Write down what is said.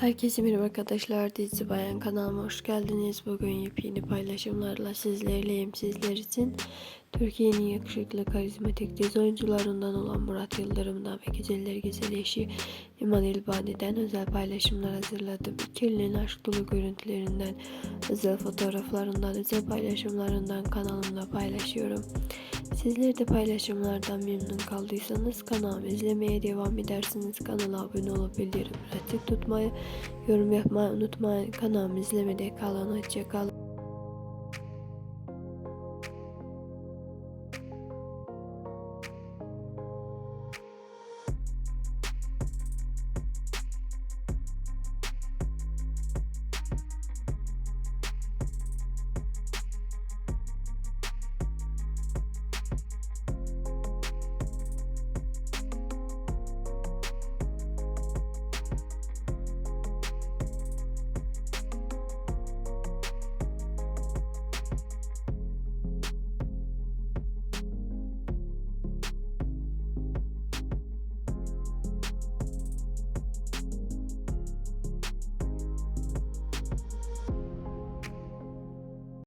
Herkese merhaba arkadaşlar. Dizi Bayan kanalıma hoş geldiniz. Bugün yepyeni paylaşımlarla sizlerleyim. Sizler için Türkiye'nin yakışıklı karizmatik dizi oyuncularından olan Murat Yıldırım'dan ve güzeller güzel eşi İman İlbani'den özel paylaşımlar hazırladım. İkilinin aşk dolu görüntülerinden, özel fotoğraflarından, özel paylaşımlarından kanalımda paylaşıyorum. Sizler de paylaşımlardan memnun kaldıysanız kanalımı izlemeye devam edersiniz. Kanala abone olup bildirimleri açık tutmayı, yorum yapmayı unutmayın. Kanalımı izlemede kalın. Hoşçakalın.